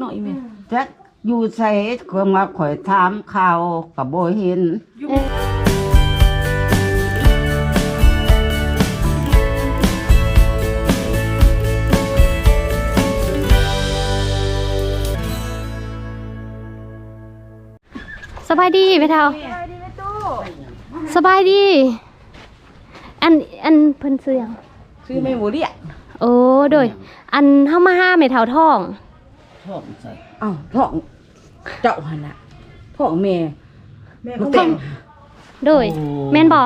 หน่อยแม่จักอยู่ใส่ก็มาข่อยถามข่าวกับบ่เห็นเออสบายดีไปเท่าสบายดี อันอันเพิ่นซื้อหยังชื่อแม่หมูเรียกโอ้โดย อันเฮามาห้าไม่เท่าท้อง ท้องใส่อ้าวท้องเจ้าหั่นน่ะท้องแม่แม่ลูเขากแต่แต่งงโดยแม่นบ่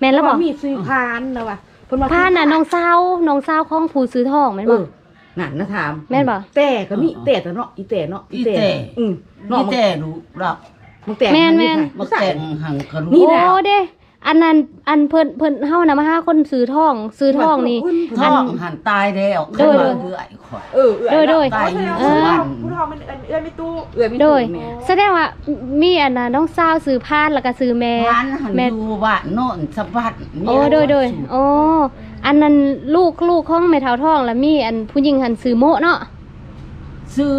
แม่นแล้วบ่มีซื้อพานนะว่ะเพิ่นว่าพานน่ะน้องสาวน้องสาวของผู้ซื้อทองแม่นเอบ่อนั่นนะถามแม่นบ่แต่ก็มีแต่แต่เนาะอีแต่เนาะอีแต่อืมนี่แต่รู้รับมึงแต่แม่นแม่นมาแต่งหังกระรู้นี่โอ้แหละเด้ อันนั้นอันเพิ่นเพิ่นเฮาน่ะมาหาคนซื้อทองซื้อทองนี่ ท้องหันตายแล้วโดยขึ้นมาเรื่อยข่อย เออเอื้อโดยโดย ตายอยู่เอสอวรรค์ผู้ทองมันเอื้อนไม่ตู้เอื้อมีโดตู้ย แม่ แสดงว่ามีอันน่ะน้องสาวซื้อพานแล้วก็ซื้อแม่ ร้านหันแม่อยู่บ้านโน่นสะพัดโอ้โดยโดยโอ้อันนั้นลูกลูกของแม่เฒ่าทองแล้วมีอันผู้หญิงหันซื้อโมะเนาะ ซื้อ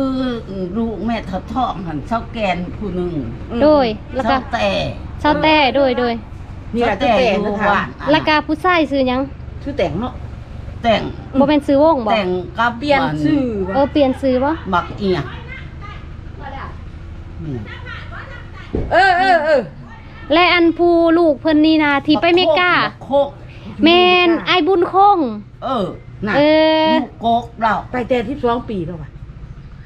ลูกแม่ทัดท้องหันเช้าแกนผู้หนึ่งโดยแล้วก็ เช้าแต่ชาวแต่โดยโดย นี่แหละเช้าแต่แต่อนะยู่ถามบ้านแล้วก็ผู้ชายซื้อหยังชื่อแต่งเนาะแต่งบ่แม่นซื้อวงบ่แต่งกับเปลี่ยนชื่อเออเปลี่ยนซื้อบ่บักเอียนี่เออเออเออและอันผู้ลูกเพิ่นนี่นะที่ไปเมกาบัโคกแมนไอายบุญคง เออน่ะเออลูกโกกเราไปแต่ที่สองปีแล้วว่ะ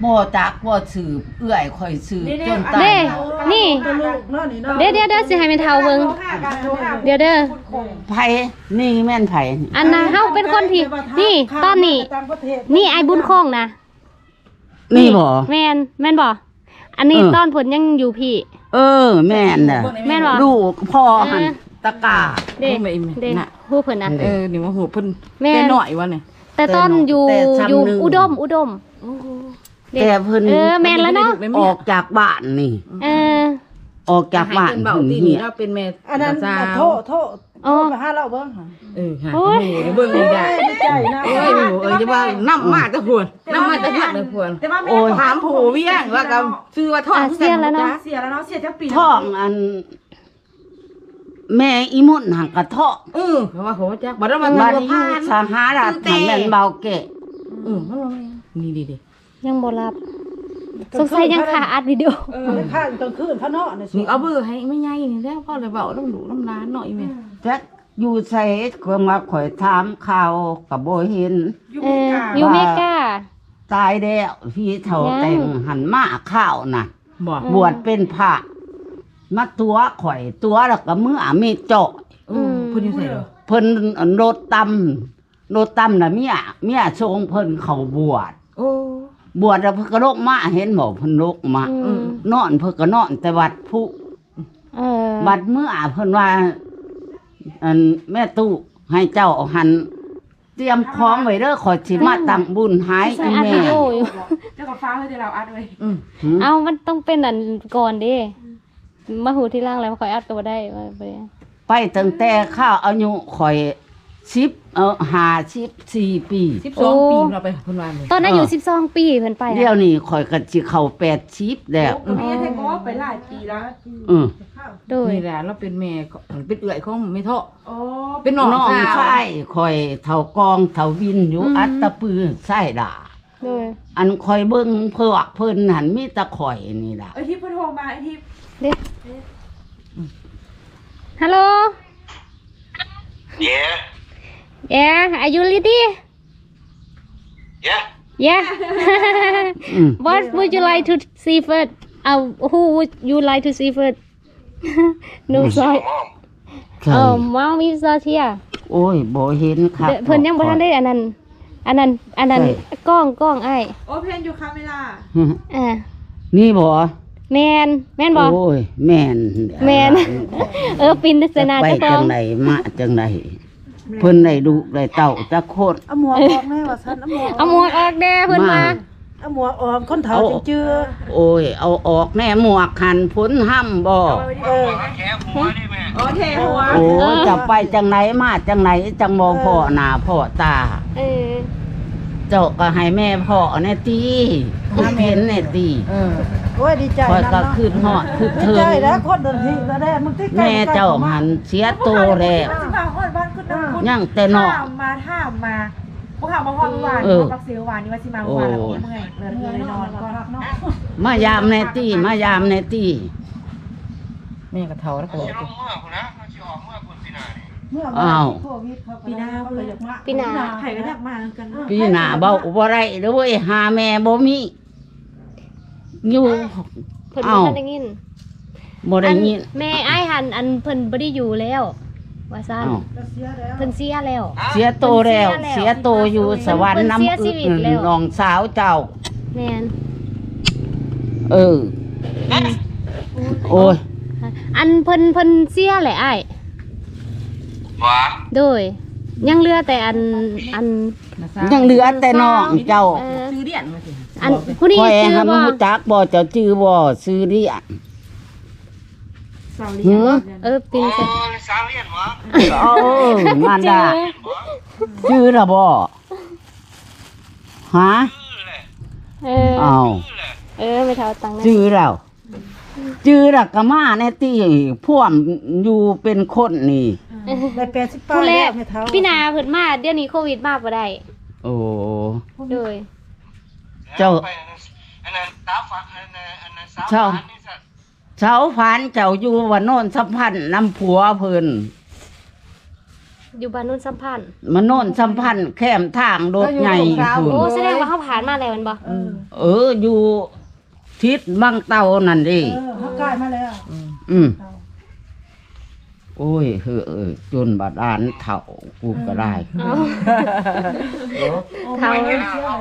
บ่จักบ่สืบเอื้อยค่อยสืบจนตาเด้ ยนี่ตะลูกเนาะนี่เนาะเดี๋ยวเดี๋ยวเดี๋ยวสิให้แม่เฒ่าเบิ่งเดี๋ยวเด้อไผนี่แม่นไผนี่อันน่ะเฮาเป็นคนที่นี่ตอนนี้ต่างประเทศนี่ไอายบุญคงนะนี่บ่ แมนแม่นบ่อันนี้เออ ตอนเพิ่นยังอยู่พี่ เออ แม่นน่ะแม่นบ่ลูกพ่อหันเออตะกร้าเด้ไม่ไม่เด้น่ะ ฮู้เพิ่นนะเออนี่ว่าโหเพิ่นแม่นแต่หน่อยวะเนี่ยแต่ตอนอยู่แต่ซ้ำอยู่หนึ่ง อุดมอุดม เด้แต่เพิ่นเออแม่นแล้วเนาะ ออกจากบ้านนี่ เออ ออกจากบ้านให้เพิ่นเบาเพิ่นตีเหีนี่ยเราเป็นแม่อันนั้นสาน่ะวโทษโทษอ๋อไปหาเราเบิ่งค่ะเออค่ะโอ้ยโอ้โหเดี๋ยวเบิ่งนี่ได้ไม่ใจนะเอ้ยหมูเอ้ยจะว่าน้ำมาแตะพวนน้ำมาแตะหักเลยพวนแต่ว่าแม่โอ้ยถามผู้เวียงว่ากับชื่อว่าท้องอะเสียแล้วเนาะเสียแล้วเนาะเสียจักปีท้องอัน แม่อีมุ่นหังกระท้องเออเพราะว่าเขาจักบัดนั้นมันบัดบ่นี้อผ่ายู่นสหรัฐซื้อแต่หันแม่นเบาเกะเออมันว่าไงนี่ดิดิ ยังบ่รับสงสัยยังขาอัดวิดีโอเออไม่ข้างกลางคืนพระเนาะเนี่ยมึงเอาเบอร์ให้ไม่ใหญ่นี่แล้วพ่อเลยเบาต้องดูน้ำร้านหน่อยแม่จักอยู่ใส่ก็มาข่อยถามข่าวกับบ่เห็นเอออยู่เมกาตายแล้วพี่เฒ่ายังแต่งหันมาข้าวน่ะบ่อืมบวชเป็นพระมาตัวข่อยตัวแล้วก็มืออามีเจาะเออเพิ่นอยู่ไสเหรอเพิ่นรถตำรถตำน่ะเมียเมียทรงเพิ่นเขาบวชโอ้ บวชแล้วเพิ่นก็ลกมาเห็นบ่เพิ่นลกมาอืม นอนเพิ่นก็นอนแต่วัดผู้เออบัดเมื่อเพิ่นว่าอันแม่ตู้ให้เจ้าหัน เตรียมของไว้เด้อขอยสิมาตั้งบุญหายใส่อีอัดแม่วิดีโออยู่ เจ้ากับฟ้าเฮ้ยเราอัดไว้ อืมหืม เอามันต้องเป็นอันก่อนเดิมาหูที่ล่างแล้วคอยอัดก็บ่ได้ว่าไปไปตั้งแต่ข้าวอายุข่อย สิบเออห้าสิบสี่ปี12ปีเราไปเพิ่นว่าเลยตอนนั้นอยู่12ปีเพิ่นไปเดี๋ยวนะนี้ข่อยก็สิเข้าแปดสิบแล้วก็มีแท้ก็ไปหลายปีแล้วอือโดยนี่แหละเราเป็นแม่ของเป็นเอื้อยของแม่เทาะอ๋อเป็นน้องน้องสาวชายข่อยเท่ากองเท่าวินอยู่อัตตปือไส้ด่าโดยอันข่อยเบิ่งเพือกเพิ่นหันมีแตะข่อยนี่ล่ะไอ้ที่เพิ่นโทรมาไอ้ที่เด้ฮัลโหล Yeah, Yeah are you ready yeah. Yeah อืม What would you like to see first uh, Who would you like to see first No My sorry mom. ใช่ Oh mom is not here โอ้ยบ่เห็นครับ เพิ่นยังบ่ทันได้อันนั้น อันนั้น อันนั้นใช่ กล้องกล้องอ้ายโอเพนอยู่คาเมล่าอ่านี่บ่แมนแม่นบ่ โอ้ยแม่นแม่น เออปินใส่หน้าไปเจ้าขจัองงไดมาจังได เพิ่นได้ลูกได้เต้าจักโคตร เอาหมวกออกแน่ว่าซั่นเอาหมวกเอาหมวกออกแด้เพิ่นมา เอาหมวกออกคนเฒ่าจังจื้อโอ้ย เอาออกแน่หมวกหันพ้นห้ำบ่เออแค่หัวนี่แม่อ๋อเทหัวโอ้ยจะไปจังไหนมาจังไหนจังบ่พ่อหน้าพ่อตา เออเจ้าก็ให้แม่พ่อแน่ตีผู้เห็นแน่ตีเออโอ้ยดีใจคอยนะก็เนาะคืนหอดคือดีเทิใจงแล้วคนเดินที่แล้วได้มึงที่ใกล้แม่เจ้าหันเสียโตแล้วมาฮอดบ้าน ขึ้นน้ำคุณยังแต่นอกถามมาถามมาพวกเขามาฮอดเมื่อวานเออปักเสียววานนี่ว่าสิมาเมื่อวานแล้วเมื่อยเลยเมื่อยนอนก่อนมายามแน่ตีมายามแน่ตีแม่ก็เฒ่าแล้วก็บอกเมื่ออ้าวโควิดเขาก็ปีหน้าเขาเลก็ยอยากมาปีหน้า ไผ่ก็อยากมากันปีหน้าเบาบ่ได้เด้อเว้ยหาแม่บ่มีอยู่ เพิ่นเอ้าบ่ทันได้ยินบ่ได้ยินอัแม่อ้ายหันอันเพิ่นบ่ได้อยู่แล้ว ว่าซั่นเอ้าก็เสียแล้วเพิ่นเสียแล้ว เสียโตแล้วเพิ่นเสีเสียยแล้วโตอยู่สวรรค์น้ำเพิ่นเสียชีวิตแล้ว น้องสาวเจ้า แม่นเออ โอ้ยอันเพิ่นเพิ่นเสียแหละอ้ายโดย ยังเหลือแต่อันอัน ยังเหลือแต่น้องเจ้าเออ ซื้อเดียนมาสิอันผู้นี้คอยชื่อหันว่ารู้จักบ่เจ้าชื่อบ่ซื้อ เรียนสาวหือเออปีนี้เออมันดาชื่อละบ่ฮะเอออ้าวเออไม่เท่าตังค์นะชื่อแล้วชื่อละก็มาแน่ที่พ่วมอยู่เป็นคนนี่ ได้แปดสิบป้าผู้แรแล้กวไม่เท่าพี่นาเพิ่นมาเดี๋ยวนี้โควิดมาบ่ได้โอ้ โดยเจ้า อันนั้นสาวฝันอันนั้นอันนั้นสาวเจ้าฝันนี่สัตว์ เสาฝันเจ้าอยู่วันโน่นสัมพันธ์น้ำผัวเพิ่นอยู่บ้านนุ่นสัมพันธ์มันโน่นสัมพันธ์แคมทางรถใหญ่พุ่นโอ้แสดงว่าเขาผ่านมาแล้วแมันบ่เออเอออยู่ทิศบางเตานั่นดิเออเขาใกล้มาแล้วอืมโอ้ยเฮ้อเออจนบาดาลเถ่ากูก็ได้ เอาเขาเขาไม่ได้เขาเขา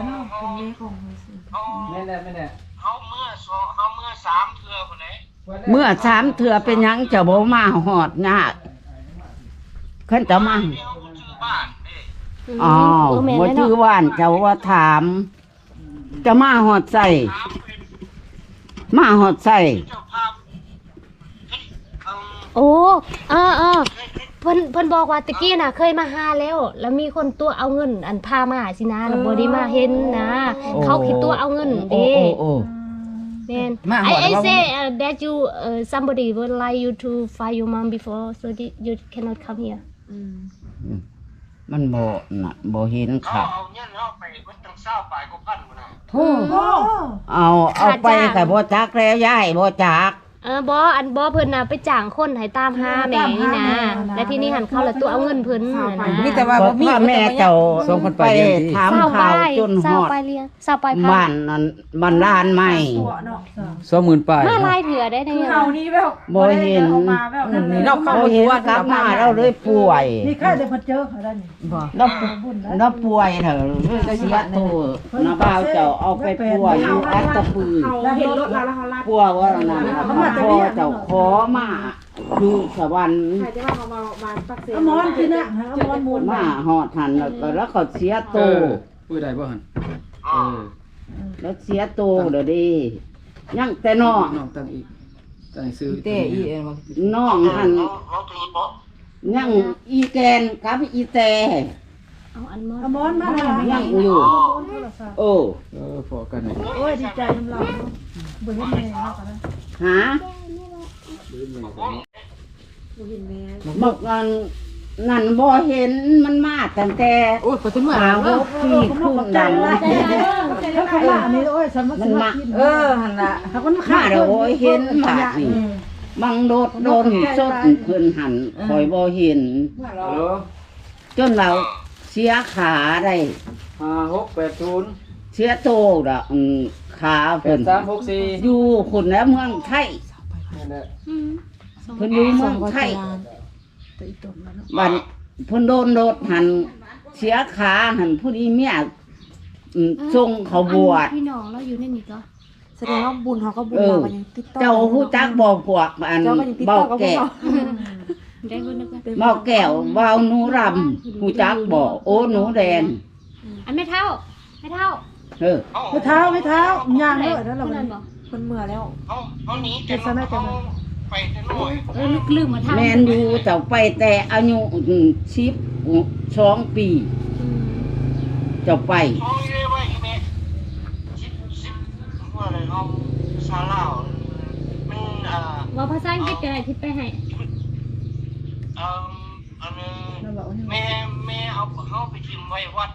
เขาไม่ได้ไม่ได้เขาเมื่อสองเขาเมื่อสามเทือคนไหน เมื่อสามเถื่อเป็นหยังเจะบ่มาหอดยากขึ้นจะมาเดียวกูชื่อบ้านเด้อ้าวเออแม่นบ่แล้วชื่อเนาะว่านเจ้าว่าถาม จะมาหอดใส่ถามเป็นมาหอดใส่เจ้าภาพเฮ้ยเอาโอ้เออเออเพิ่นเพิ่นบอกว่าตะกี้น่ะ เคยมาหาแล้ว แล้วมีคนตัวเอาเงิน อันพามาหาสินะแล้วบ่ได้มาเห็นนะ เขาคิดตัวเอาเงินโอ้เด้โอ้โอ้ แม่นมาห I อด I ว่า say uh, that you uh, somebody would like you to find your mom before so that you cannot come here มันบ่น่ะบ่เห็นเขาค่ะ เอาเงี้ยเอาไปมันต้องเศร้าไปก็พันคนน่ะโธ่โอ้ เอาเอาไปกับบ่จักแล้วยายบ่จัก เออบออันบอเพิ่นน่ะไปจ้างคนให้ตามหาแม่นี่นะและที่นี่หันเข้าแล้วตัวเอาเงินเพิ่นน่ะนะมีแต่ว่าบบ่อกมีว่าแม่เจ้าส่งคนไปไปเรียนที่ถามเศร้าไปข่าวจนเศฮร้าอดไปเรียนเศร้าไปพับ้ากนนั้นบ้านลานใหม่ตัวเนาะสองหมื่นปลายมาลายเถื่อได้ในคือเนี่ยเฮานี่แบบบ่เห็นออกมาแบบนั้นเลยนอกเข้าเราเห็นกลับมาเราเลยป่วยนี่ใครจะมาเจอเขาได้นี่บ่เราเราป่วยเถอะเลยเสียตัวน้าบ่าวเจ้าเอาไปป่วยอยู่อัตตปือเขาเห็นรถเราแล้วเขาลากป่วยว่านั้นน่ะพ่อเจ้าขอมาอยู่สวรรค์ใครจะว่าเขามามาปักเสียเอาหมอนที่น่ะหาเอาหมอนหมุนมาหอดหันแล้วก็แล้วก็เสียเอตัวอปุ้ยได้บ่หั่นเออแล้วเสียตัวเดี๋ยวดียังแต่น้องน้องตั้งอีกตั้งซื้อเต้อีเอ็นว่าน้องหันเขาเขาตีบอกยังอีแกนกับอีแต่ เอาอันมอเอาหมอนมาเลยยังอยู่โอ้เออพอกันนี่โอ้ยดีใจน้ำลายเนาะบ่เห็นแม่เนาะก็ได้หาบอกกันนั่นบ่เห็นมันมาตั้งแต่โอ้ยปถึงเมื่อหาไหร่วปีขึ้นดังเขาขยันนี่โอ้ยสมัครมันมาเออหั่นล่ะเขาก็มามาเดี๋ยวโอ้ยเห็นบาดนี่บังโดดโดนสดเพิ่นหันคอยบ่เห็นฮัลโหลจนเรา เสียขาได้5680เสียโตดอกอืมขาเพิ่น8364อยู่คนแล้วเมืองไทยนั่นแหละเพิ่นอยู่เมืองไทยบัดเพิ่นโดนโดดหันเสียขาหันผู้นี้เมียอืมส่งเขาบวช พี่น้องเราอยู่ในนี้ก็แสดงว่าบุญเขาก็บุญเออ เราก็ยังติดต่อเจ้าฮู้จักบ่พวกอันเจ้าก็ยังติดเบาต่อกับพวแก้กวเรา หมอแก้ววาวนูรำหูจักบ่โอ้หนูแดง อันไม่เท่า ไม่เท่า เออไม่เท่าไม่เท่าย่างเลยแล้วเราคนนั้นบอเมื่อแล้วเขาเขาหนีแต่เมาไปแต่น้อมแมนอยู่แต่ไปแต่อายุชิปสองปีจะไปว่าภาษาอังกฤษอะไรที่ไปให้ เอ่ออันนี้แม่แม่เอาเขาไปทิมไว้วัด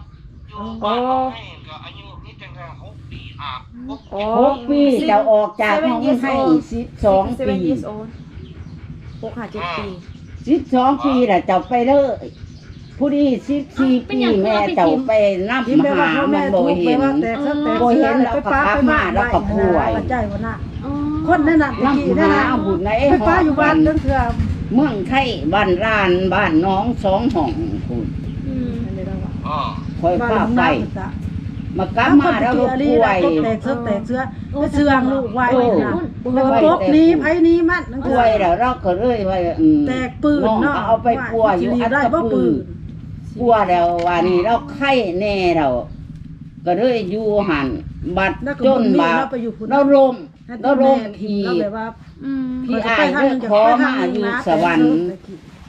อยู่บ้านเขาให้ก็อายุนี่ตั้งแต่หกปีอะหกโอ้หกปีจะออกจากห้องให้สิบสองเซเว่ปีนยีสโอนหกหาเจ็ดปีสิบสองปีแหละเจ้าไปเลยผู้นี้สิบสี่ปีแม่เจ้าไปนับที่แม่หาว่าพ่อมัแม่นทุบ่กข์ไปเห็นว่าแต่สักแต่บ่เห็นแล้วก็ไปป้ากลับไปมาบ้านแล้วก็ป่วยปัจจัยวันน่ะอ๋อคนนั่นน่ะนับกี่นั่นหาน่ะเอาบุญในไปป้าอยู่บ้านจนเถื่อ เมืองไทยบ้านร้านบ้านน้องสองห้องคุณอืมอ๋อคอยบ้านพาของไปน้ามากลับมาแล้วก็ป่วยแตกเสื้อแตกเสื้อไปเสื้องลูกไว้โอ้นะแล้วก็ปกนี้ไผนี้มันนั่นป่วยแล้วเราก็เลยว่าอืมแตกปืนน้องเนาะก็เอาไปป่วยอยู่อัดได้กระบ่ปืปืนนกลัวแล้ววันนี้เราไข้แน่เราก็เลยอยู่หันบัดแล้วก็จบุนญนี่บาเราไป อยู่พุ่นเราลมเราลมทีทีเราแบบว่าอืมพี่อายเลือกขอมาอยู่สวรรค์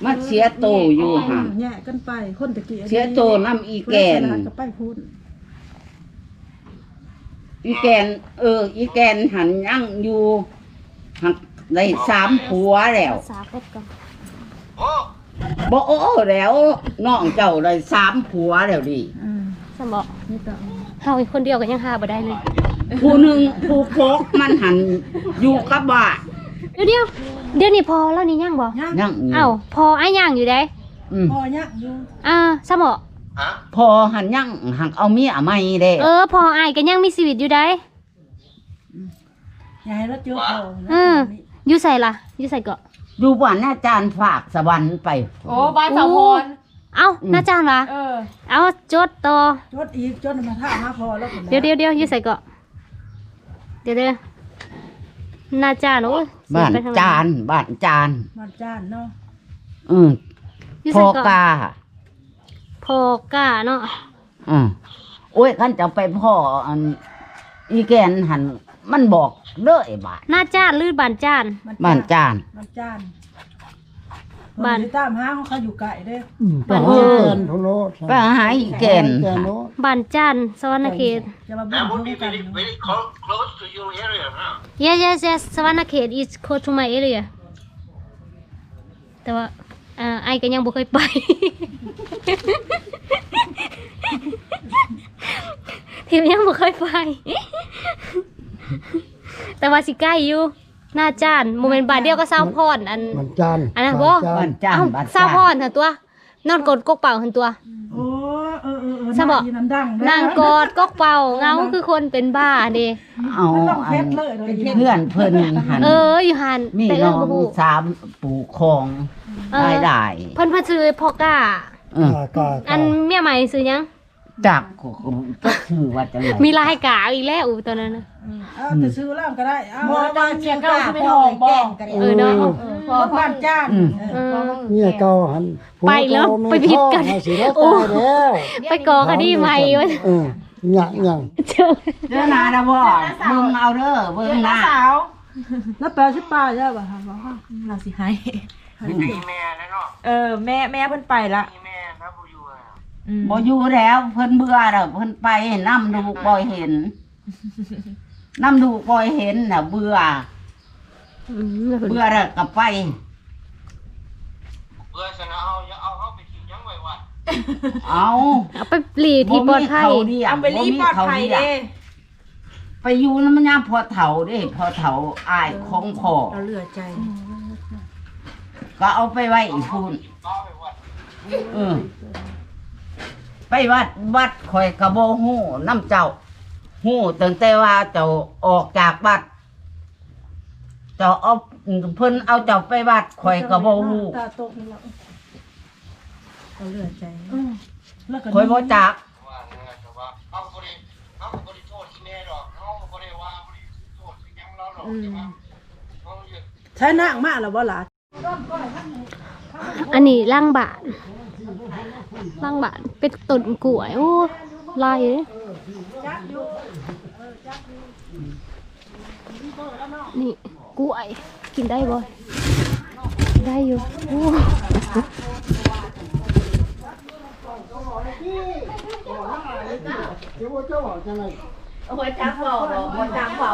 มาเสียโตอยู่หันแย่กันไปคนตะกี้เสียโตน้ำอีแกนก็ไปพุ่นอีแกน เออ อีแกนหันยังอยู่หักได้สามผัวแล้วภาษาครบกันโอ้บ่โอ้แล้วน้องเจ้าได้สามผัวแล้วดิอืมสมบอกนี่ก็เฮาอีกคนเดียวก็ยังหาบ่ได้เลย ผู้หนึ่งผู้พกมันหันอยู่กับบ้านเดี๋ยวเดี๋ยวเดี๋ยวนี้พอแล้วนี่ยังบ่ย่างยังอยู่เอ้าพออ้ายย่างอยู่ได้อืมพอย่างอยู่อ่าสมบอกฮะพอหันยังหักเอาเมียใหม่เด้เออ พออ้ายก็ยังมีชีวิตอยู่ได้อย่าให้รถเจอเขาเอออยู่ใส่ล่ะอยู่ใส่เกาะอยู่บ้านอาจารย์ฝากสวรรค์ไป โอ้บ้านสาวพรเอ้าน้าจานวะเออ เอาจดต่อจดอีกจดมาท่ามาพอแล้วเดี๋ยวเดี๋ยวเดี๋ยวอยู่ใส่เกาะเดี๋ยวเดี๋ยวน้าจานโอ้ยบ้านไปทงไหจานบ้านจานมันจานเนาะอืมอยู่พใส่อเกาะกาพอกาเนาะอืมโอ้ยขันจะไปพ่ออันอีแกนหันมันบอกเลยบ้านหน้าจานลืดบานจานบ้านจานมันจาน บ้านมันตามหาของเขาอยู่ไกลเด้อบ้านเอจาอนไปหาอีแกนบานจานสวรรณเขต จะมา That บุญ would be กัน very, very close, close to your area, huh? yes yes yes สวรรณเขต is close to my area แต่ว่าอ่าไอ้ก็ยังบ่เคยไป ทีมยังบ่เคยไป แต่ว่าสิใกล้อยู่ หน้าจานโมเมนต์บาทเดียวก็เศร้าพรอัน มันจานอันนั้นบ่ บ้านจานเอ้าบ้านเศร้าจานพรหั่นตัว นอนกดกกเป่าหั่นตัว โอ้เออเออเออซะบอก นั่นดังนางกอดกกเป่าเงาคือคนเป็นบ้าเด้เอามันต้องอัเพนชรเลยเลยเพื่อนเพิ่นหันเอออยู่หันมีแต่เอน้อองบ่ฮู้สามปู่คองเออได้ได้เพิ่นเพิ่นซื้อพอกาเออ กากาอันเมียใหม่ซื้อหยังจักก็คือว่าจังไดมีลายกาอีกแล้วอูตอนนั้นน่ะ เอาแต่ซื้อแล้วก็ได้เอาบ่บ้านเชียงเก้าสิไปทองบ่ เออเนาะพอคนบ้านจานอืม เออ เนี่ยเก่าหันไปแล้วไปผิดกันสิแล้วตายแล้วไปก่อคดีใหม่วะเออหยังหยังเจอเด้อนาดาบ่เบิ่งเอาเด้อเบิ่งหน้าสาวแล้วแปลสิป้าใช่ป่ะครับว่าเราสิให้มีแม่นะเนาะเออ แม่แม่เพิ่นไปละมีแม่นะผู้อยู่อะอืมบ่อยู่แล้วเพิ่นเบื่อแล้วเพิ่นไปนำดูบ่เห็น นำดูบ่เห็นน่ะ เบื่อ อืมเบื่อแล้วก็ไป เบื่อสนะเอาอย่าเอาเข้าไปกินยังไว้วัดเอาเอาไปหลีที่ปลอดภัยบ่มีเขาเดียวเอาไปรีบปลอดภัยเด้ ไปอยู่นำมันยามพอเฒ่าเด้พอเฒ่าอายของพ่อเราเหลือใจ ก็เอาไปไว้พูนต่อไปวัดเออ ไปวัดวัดข่อยกระโบหูน้ำเจ้า หูตั้งแต่ว่าเจ้าออกจากวัด เจ้าเอาเพิ่นเอาเจ้าไปวัดข่อยกระโบหูตาตกนี่แล้วเราเหลือใจแล้วก็ข่อยบ่จักว่าเนื้อแต่ว่าเอาบ่ได้เอาบ่ได้โทษที่แม่หรอกเอาบ่ได้ว่าบ่ได้โทษที่ยังเราหรอกใช่ไหมเขาเยอะ ใช้นางมาแล้วบ่ล่ะอันนี้ล่างบาทล่างบาทเป็นต้นกล้วย โอ้ ลายเลยนี่กล้วยกินได้บ่ได้อยู่โอ้เดี๋ยวว่าเจ้าบอกจังได๋หัวจักเบาบอกหัวจักเบา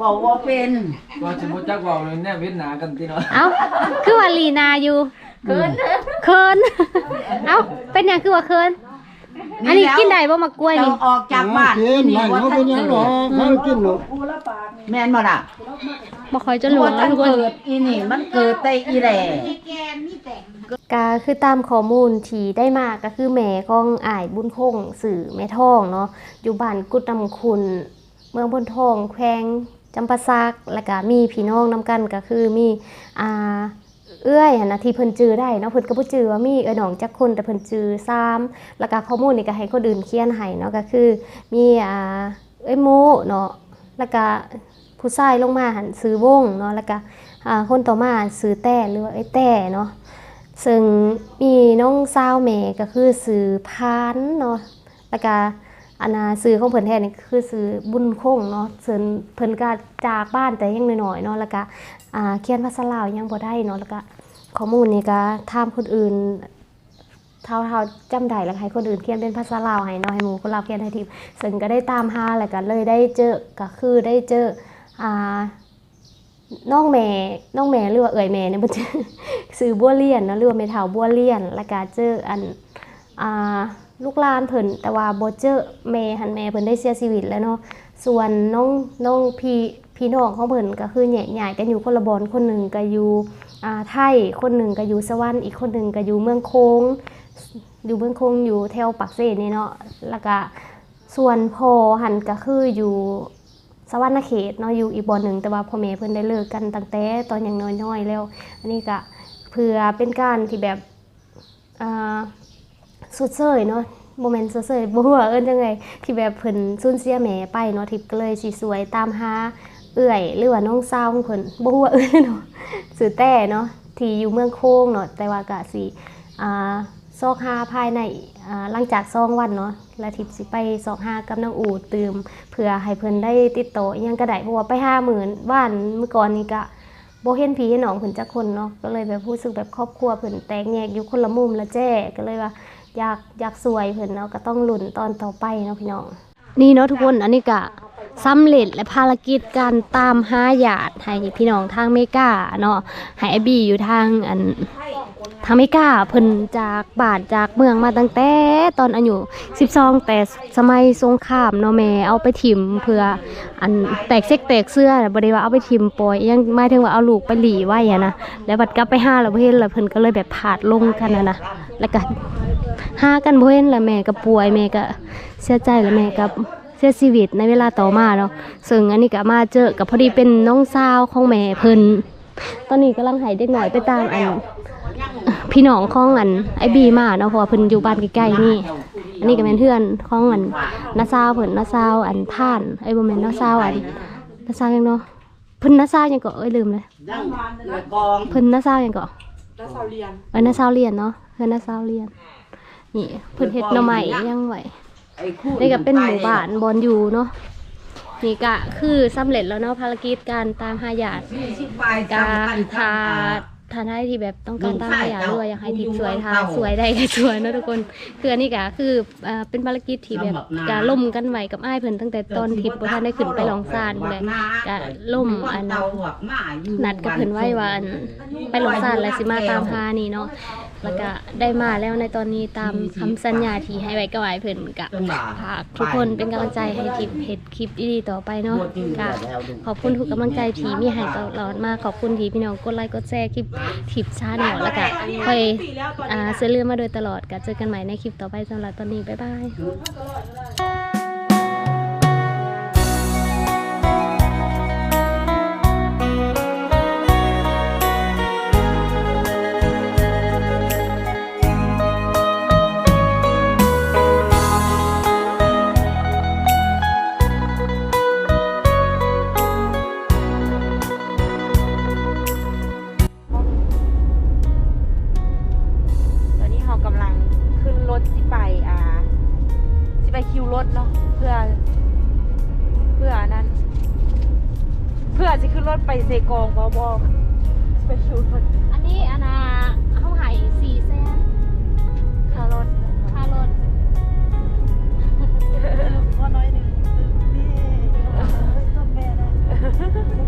บอกว่าเป็นก็จะบ่จักเว้าเลยแน่เว้นหน้ากันติเนาะเอ้าคือว่าลีนาอยู่เคินเคินเอ้าเป็นหยังคือว่าเคิน อันนี้กินได้บ่มากล้วยเจ้านี่ออกจากบ้านกินนั่นเขาเป็นหยังหรอเขากินหรอกแม่นบ่ล่ะบ่ค่อยจะรู้ว่านะท่านทุกคน เกิดอีนี่มันเกิดแต่อีแหล่ ก็คือตามข้อมูลที่ได้มาก็คือแม่ของอ้ายบุญคงสื่อแม่ทองเนาะอยู่บ้านกุดนำคุณ เมืองบนทองแขวงจำปาซัก แล้วก็มีพี่น้องนํกันก็คือมีอ่า เอื้อยนะที่เพิ่นจื้อได้เนาะเพิ่นก็บ่จื้อว่ามีเอ้อน้องจักคนแต่เพิ่นจื้อซ้ำแล้วก็ข้อมูลนี่ก็ให้คนอื่นเขียนให้เนาะก็คือ มีอ่าเอ้ยโมเนาะแล้วก็ผู้ชายลงมาหันซื้อวงเนาะแล้วก็อ่าคนต่อมาซื้อแต่หรือว่าไอ้แต่เนาะซึ่งมีน้องสาวแม่ก็คือสื่อพานเนาะแล้วก็ อันนาสื่อของเพิ่นแท้นี่คือสื่อบุญคงเนาะส่นเพิ่นก็จากบ้านแต่ยังน้อยๆเนาะแล้วก็อ่าเขียนภาษาลาวยังบ่ได้เนาะแล้วก็ข้อมูลนี่ก็ถามคนอื่นเท่าเท่าจำได้แล้วให้คนอื่นเขียนเป็นภาษาลาวให้เนาะให้หมู่คนลาวเขียนให้ทีมซึ่งก็ได้ตามหาแล้วก็เลยได้เจอก็คือได้เจออ่าน้องแม่น้องแม่หรือว่าเอ่ยแม่เนี่ยบ่ชื่อซื้อบัวเลียนเนาะหรือว่าเมทัลบัวเลียนแล้วก็เจออันอ่า ลูกลานเพิ่นแต่ว่าบ่เจอแม่หันแม่เพิ่นได้เสียชีวิตแล้วเนาะส่วนน้องน้องพี่พี่น้องของเพิ่นก็คือแยกย้ายกันอยู่คนละบอนคนหนึ่งก็อยู่อ่าไทยคนหนึ่งก็อยู่สวรรค์อีกคนหนึ่งก็อยู่เมืองโคงอยู่เมืองโค้งอยู่แถวปากเซนี่เนาะแล้วก็ส่วนพ่อหันก็คืออยู่สวรรณเขตเนาะอยู่อีกบอนหนึ่งแต่ว่าพ่อแม่เพิ่นได้เลิกกันตั้งแต่ตอนยังน้อยๆแล้ว อันนี้ก็เพื่อเป็นการที่แบบอ่า สุดเสยเนาะโมเมนต์สุดเสยบ่ว่าเอิ้นจังไงที่แบบเพิ่นสูญเสียแม่ไปเนาะทิพย์ก็เลยสิสวยตามหาเอื้อยหรือว่าน้องสาวของเพิ่นบ่ว่าเอิ้นเนาะสื่อแต่เนาะที่อยู่เมืองโค้งเนาะแต่ว่าก็สิอ่าซอกหาภายในอ่าหลังจากซองวันเนาะแล้วทิพย์สิไปซอกหากับน้องอูดตืมเพื่อให้เพิ่นได้ติดต่อยังก็ได้เพราะว่าไปห้าหมื่นบ้านเมื่อก่อนนี้ก็โบเห็นพี่เห็นน้องเพิ่นจักคนเนาะก็เลยแบบรู้สึกแบบครอบครัวเพิ่นแตกแยกอยู่คนละมุมละแจ้ก็เลยว่า อยากอยากสวยเพิ่นเนาะก็ต้องลุ้นตอนต่อไปเนาะพี่น้อง นี่เนาะทุกคนอันนี้ก็สำเร็จและภารกิจการตามหาญาติให้พี่น้องทางเมกาเนาะให้ไอบีอยู่ทางอันทางเมกาเพิ่นจากบานจากเมืองมาตั้งแต่ตอนอายุ12 แต่สมัยสงครามเนาะแม่เอาไปถิ่มเพื่ออันแตกเซ็กแตกเสื้อบ่ได้ว่าเอาไปถิ่มปล่อยยังหมายถึงว่าเอาลูกไปหลีไว้อะนะแล้วบัดกลับไปห้าแล้วบ่เห็นแล้วเพิ่นก็เลยแบบผาดลงกันนะนะแล้วก็ หากันบ่เห็นแล้วแม่ก็ป่วยแม่ก็เสียใจแล้วแม่ก็เสียชีวิตในเวลาต่อมาเนาะซึ่งอันนี้ก็มาเจอกับพอดีเป็นน้องสาวของแม่เพิ่นตอนนี้กำลังให้เด็กหน่อยไปตามอันพี่น้องของอันไอบีมาเนาะเพราะว่าเพิ่นอยู่บ้านใกล้ๆนี่ อันนี้ก็เป็นเพื่อนของอันน้าสาวเพิ่นน้าสาวอันท่านไอ้ยบ่แม่นน้าสาวอันน้าสาวหยังเนาะเพิ่นน้าสาวหยังก็เอ้ยลืมเลยดังเหลือกองเพิ่นน้าสาวหยังก็น้าสาวเรียนเอ้ยน้าสาวเรียนเนาะเพิ่นน้าสาวเรียน นี่เพิ่นเฮ็ดหน่อไม้ยังไว้ไอ้คู่นี่ก็เป็นหมู่บ้านบอนอยู่เนาะนี่ก็คือสำเร็จแล้วเนาะภารกิจการตามหาญาติสิปลายกาจำกันทาทานได้ที่แบบต้องการตามหาอยากด้วยอยากให้ทิพย์สวยทาสวยได้ก็สวยเนอะทุกคนคืออันนี้ก็คืออ่าเป็นภารกิจที่แบบการล่มกันไหวกับอ้ายเพิ่นตั้งแต่ตอนทิพย์บ่ทันได้ขึ้นไปลองซานเลยก็ล่มอันนัดกับเพิ่นไว้ว่าอันไปลองซานแล้วสิมาตามหานี่เนาะ แล้วก็ได้มาแล้วในตอนนี้ตามคำสัญญาที่ให้ไว้กับอ้ายเพิ่นก็ฝากทุกคนเป็นกำลังใจให้ทิพย์เฮ็ดคลิปดีๆต่อไปเนาะก็ขอบคุณทุกกำลังใจที่มีให้ตลอดมาขอบคุณที่พี่น้องกดไลค์กดแชร์คลิปทิปชาแนลแล้วก็คอยอ่าเสื้อเรื่องมาโดยตลอดก็เจอกันใหม่ในคลิปต่อไปสำหรับตอนนี้บ๊ายบาย ถไปเซกองบอบอสเปเชียลรถอันนี้อนาเขาใหายสี่แสนคารถคารถว่าน้อยหนึ่งนี่ต้มแม่ได้